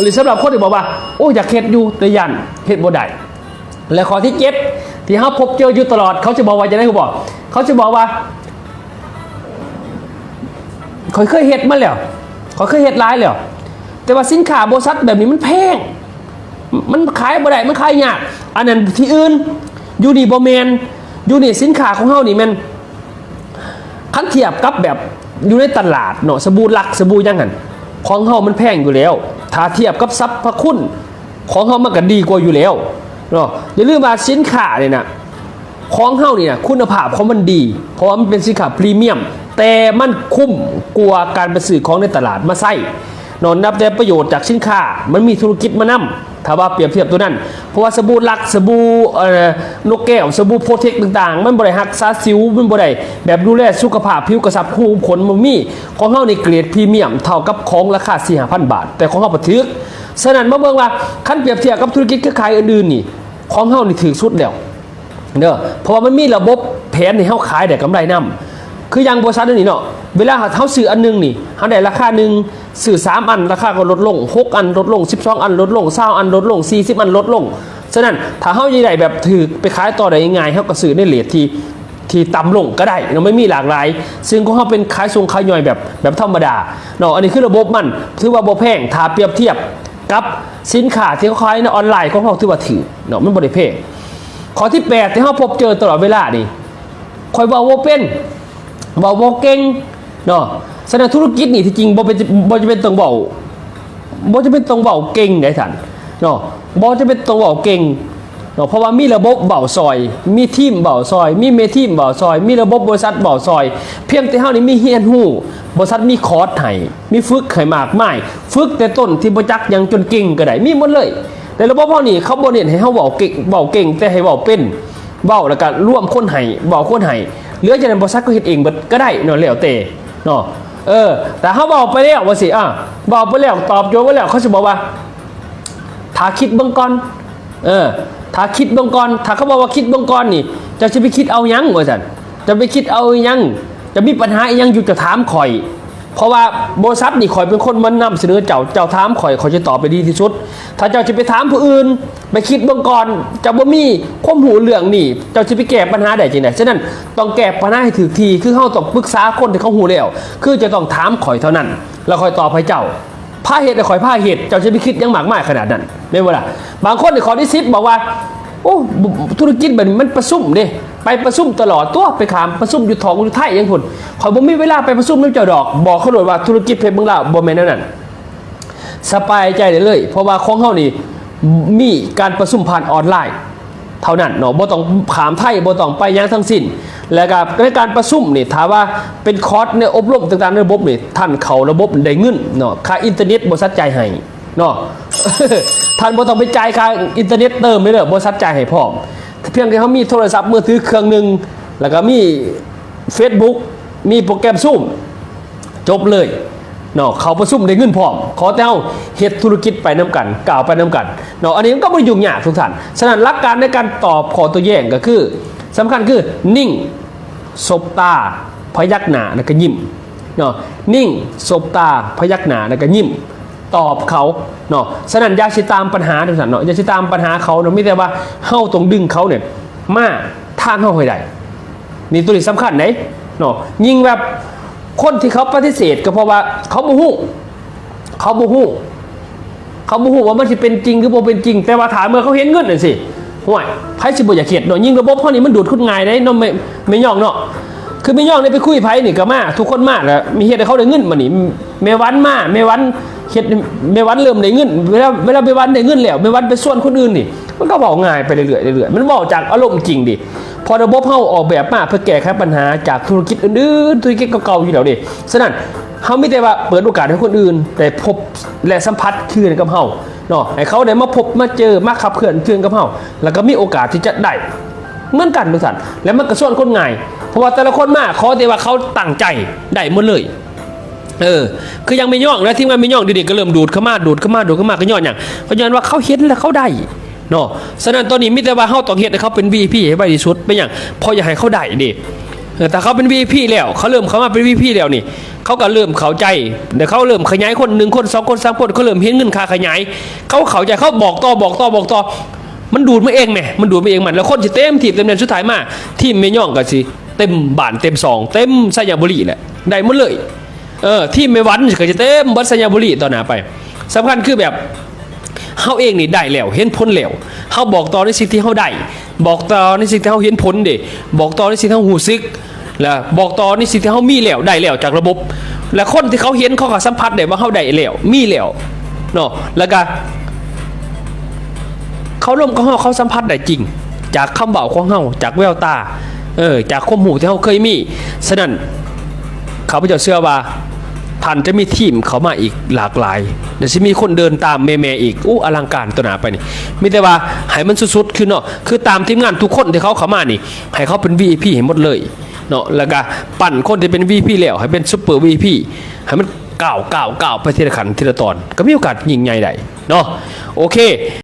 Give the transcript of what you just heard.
หรือสำหรับคนที่บอกว่าโอ้อยากเฮ็ดอยู่แต่ยันเฮ็ดบ่ได้และข้อที่เจ็ดที่เขาพบเจออยู่ตลอด เขาจะบอกว่าจะได้เขาบอก เขาจะบอกว่าเขาเคยเฮ็ดมาแล้วเขาเคยเฮ็ดร้ายแล้วแต่ว่าสินค้าบริษัทแบบนี้มันแพง มันขายบ่ได้มันขายยากอันนั้นที่อื่นอยู่นี่บ่แมนอยู่นี่สินค้าของเฮานี่มันคันเทียบกับแบบอยู่ในตลาดเนาะสบู่หลักสบู่ยังหันของเฮามันแพงอยู่แล้ว ถ้าเทียบกับทรัพย์คุณ ของเฮามันก็ดีกว่าอยู่แล้วเนาะอย่าลืมว่าสินค้าเนี่ยนะของเฮานี่นะคุณภาพของมันดี เพราะมันเป็นสินค้าพรีเมียม แต่มันคุ้มกว่าการไปซื้อของในตลาดมาใส่นอนนับแต่ประโยชน์จากสินค้า มันมีธุรกิจมานำ ถ้าว่าเปรียบเทียบตัวนั้น เพราะว่าสบู่ลักสบู่นกแก้วสบู่โปรเทคต่างๆ มันบริหักษาสิวมันบริแบบดูแลสุขภาพผิวกระสับคูขนมันมีของเฮาในเกรดพรีเมียมเท่ากับของราคา4 5 0 0 0บาท แต่ของเฮาบ่ถึกฉะนั้นมาเบิ่งว่าคันเปรียบเทียบกับธุรกิจเครือข่ายอื่นๆนี่ของเฮานี่ถึกสุดแล้วเด้อเพราะว่ามันมีระบบแผนให้เฮาขายได้กำไรนํ คือย่างบริษัทนนี้เนาะเวลาเฮาซื้ออันหนึงนี่เฮาได้ราคาหนึ่งซื้อ3อันราคาก็ลดลง6อันลดลง12อันลดลง20อันลดลง40อันลดลงฉะนั้นถ้าเฮาสิได้แบบถือไปขายต่อได้ง่ายๆเฮาก็ซื้อในเรทที่ที่ต่ำลงก็ได้เนาไม่มีหลากหลาย ซึ่งของเฮาเป็นขายส่งขายย่อยแบบแบบธรรมดาเนาะอันนี้คือระบบมันถือว่าบ่แพงถ้าเปรียบเทียบกับสินค้าที่เขาขายในออนไลน์ของเฮาถือว่าถือเนาะมันบ่ได้แพงข้อที่ 8 ที่เราพบเจอตลอดเวลานี่คอยเบาโวเป็น เบาโวเก่งเนาะสนธุรกิจนี่ที่จริงบ่เป็นบ่จะเป็นต้องเบาบ่จะเป็นต้องเบาเก่งได้ท่านเนาะบ่จะเป็นต้องเบาเก่งเนาะเพราะว่ามีระบบเบาซอย มีทีมเบาซอย มีเมทีมเบาซอย มีระบบบริษัทเบาซอย เพียงแต่เฮานี่มีเฮียนฮู้บริษัทมีคอร์สให้มีฝึกให้มากมายฝึกแต่ต้นที่บ่จักยังจนเก่งก็ได้มีหมดเลยในระบบเฮานี่เขาบ่เน้นให้เฮาเว้าเก่งเว้าเก่งแต่ให้เว้าเป็นเว้าแล้วก็ร่วมคนให้เว้าคนให้ เหลือจากนั้นบ่ซักก็เห็ดเองบดก็ได้เนาะแล้วแต่เนาะเออ แต่เขาบอกไปแล้วว่าสิอะบอกไปแล้วตอบโจทย์ไปแล้วเขาจะบอกว่าถ้าคิดเบื้องก่อนเออถ้าคิดเบื้องก่อนถ้าเขาบอกว่าคิดเบื้องก่อนนี่จะจะไปคิดเอายังว่าสันจะไปคิดเอายังจะมีปัญหาอียังอยู่จะถามข่อย เพราะว่าบริษัทนี่ข่อยเป็นคนมันนำเสนอเจ้าเจ้าถามข่อยข่อยจะตอบไปดีที่สุด ถ้าเจ้าจะไปถามผู้อื่น ไปคิดเบื้องก่อนเจะบ่มีความหูเรื่องนี่เจ้าจะไปแก้ปัญหาได้จริงไหนฉะนั้นต้องแก้ปัญหาให้ถูกทีคือเขาต้องปรึกษาคนที่เขาหูแล้ว คือจะต้องถามข่อยเท่านั้น แล้วข่อยตอบให้เจ้าผ้าเห็ดแต่ข่อยผ้าเห็ดเจ้าจะไปคิดยังหมากมายขนาดนั้นไม่ว่าบางคนในขอที่ซิปบอกว่าโอ้ธุรกิจแบบนี้มันประซุ่มเด้ ไปประซุ่มตลอดตัวไปขามประซุ่มอยู่ทองอยู่ไทยยังคนขอยบ่มีเวลาไปประซุ่มน้ำเจ้าดอก บอกเขาเลยว่าธุรกิจเพชรเมืองลาวบ่แม่นแนวนั้นสบายใจได้เลย เพราะว่าของเฮานี่มีการประซุ่มผ่านออนไลน์ เท่านั้นเนาะบ่ต้องขามไทยบ่ต้องไปยังทั้งสิ้น แล้วก็ในการประชุมนี่ถามว่าเป็นคอร์สในอบรมต่างๆในระบบนี่ท่านเขาระบบได้เงินเนาะค่าอินเทอร์เน็ตบ่ซัดใจให้เนาะท่านบ่ต้องไปจ่ายค่าอินเทอร์เน็ตเติมไม่เด้อบ่ซัดใจให้พร้อม เพียงแค่เขามีโทรศัพท์มือถือเครื่องหนึ่งแล้วก็มี Facebook มีโปรแกรมซูมจบเลยเนาะเขาประชุมได้เงินพร้อม ขอแต่เอาเฮ็ดธุรกิจไปน้ำกันกล่าวไปน้ำกันเนาะอันนี้มันก็ไม่ยุ่งยากทุกท่านฉะนั้นหลักการในการตอบขอตัวแย่งก็คือสำคัญคือนิ่งสบตาพยักหน้าแล้วก็ยิ้มเนาะนิ่งสบตาพยักหน้าแล้วก็ยิ้ม ตอบเขาเนาะฉะนั้นอย่าสิตามปัญหาทุกท่านเนาะอย่าสิตามปัญหาเขาเนาะไม่แต่ว่าเฮาต้องดึงเขาเนี่ยมาทางเฮาให้ได้นี่ตัวนี้สำคัญไหนเนาะยิ่งแบบคนที่เขาปฏิเสธก็เพราะว่าเขาโมหูเขาโมหูเขาโมหูว่ามันจะเป็นจริงหรือบ่เป็นจริง แต่ว่าถามเมื่อเขาเห็นเงินน่ะสิห่วยไพ่สิบ่อยาเขียดเนาะยิ่งระบบพวกนี้มันดูดขึ้นง่ายได้เนาะไม่ไม่ย่องเนาะคือไม่ย่องเนี่ยไปคุยไพ่นี่ก็มา ทุกคนมาแล้วมีเฮ็ดให้เขาได้เงินมานี่เมวันมาเมวัน เฮ็ดเมวันเริ่มได้เงินเวลาเวลาเมวันได้เงินแล้วเมวันไปส่วนคนอื่นนี่มันก็บอกง่ายไปเรื่อยๆเรื่อยๆมันบอกจากอารมณ์จริงดิพอระบบเฮาออกแบบมาเพื่อแก้ไขปัญหาจากธุรกิจอื่นๆธุรกิจเก่าๆอยู่แล้วดิฉะนั้นเฮาไม่ได้ว่าเปิดโอกาสให้คนอื่นได้พบและสัมผัสคืนกับเฮาเนาะให้เขาได้มาพบมาเจอมาขับเคลื่อนคืนกับเฮาแล้วก็มีโอกาสที่จะได้เหมือนกันทุกท่านและมันก็ส่วนคนง่าย เพราะว่าแต่ละคนมาขอแต่ว่าเขาตั้งใจได้หมดเลย เออ คือยังไม่ย่องแล้วทีมงานไม่ย่องเด็กๆก็เริ่มดูดเข้ามาดูดเข้ามาดูดเข้ามาก็ย้อนอย่างเพราะย้นว่าเขาเห็นแล้วเขาได้เนาะฉะนั้นตอนนี้มิแต่ว่าเฮาต้องเฮ็ดให้เขาเป็น VIP ให้ไวที่สุดเป็นอย่างพออยากให้เขาได้เดิเออแต่เขาเป็น VIP แล้วเขาเริ่มเขามาเป็น VIP แล้วนี่เขาก็เริ่มเข้าใจเดี๋ยวเขาเริ่มขยายคนหนึ่งคนสองคนสามคนเขาเริ่มเห็นเงินค่าขยายเขาเข้าใจเขาบอกต่อบอกต่อบอกต่อมันดูดมาเองแหมมันดูดมาเองมันแล้วคนจะเต็มทีมเต็มเดือนสุดท้ายมาทีมเมย่องก็สิเต็มบานเต็มซองเต็มสยาบุรีแหละได้หมดเลย เออทีมเมวันก็จะเต็มบัดสยาบุรีต่อหน้าไปสำคัญคือแบบเฮาเองนี่ได้แล้วเห็นผลแล้วเฮาบอกต่อในสิ่งที่เฮาได้บอกต่อในสิ่งที่เฮาเห็นผลเด้บอกต่อในสิ่งที่เฮาหูซึกแล้วบอกต่อในสิ่งที่เฮามีแล้วได้แล้วจากระบบ และคนที่เขาเห็นเขาก็สัมผัสได้ว่าเฮาได้แล้วมีแล้วเนาะแล้วก็เขาร่วมกับเฮาเขาสัมผัสได้จริง จากคำบอกของเฮาจากแววตาเออจากความหูที่เฮาเคยมีฉะนั้น ขาพเจ้าเชื่อว่าท่านจะมีทีมเขามาอีกหลากหลายเดี๋ยวจะมีคนเดินตามแม่ๆอีกอู้อลังการตัวหนาไปนี่มีแต่ว่าให้มันสุดๆคือเนาะคือตามทีมงานทุกคนที่เขาเข้ามานี่ ให้เขาเป็น VIP ให้หมดเลยเนาะแล้วก็ปั่นคนที่เป็น VIP แล้วให้เป็นซุปเปอร์ VIP ให้มันก้าวก้าวก้าวไปทีละขันทีละตอน ก็มีโอกาสยิงใหญ่ได้เนาะโอเค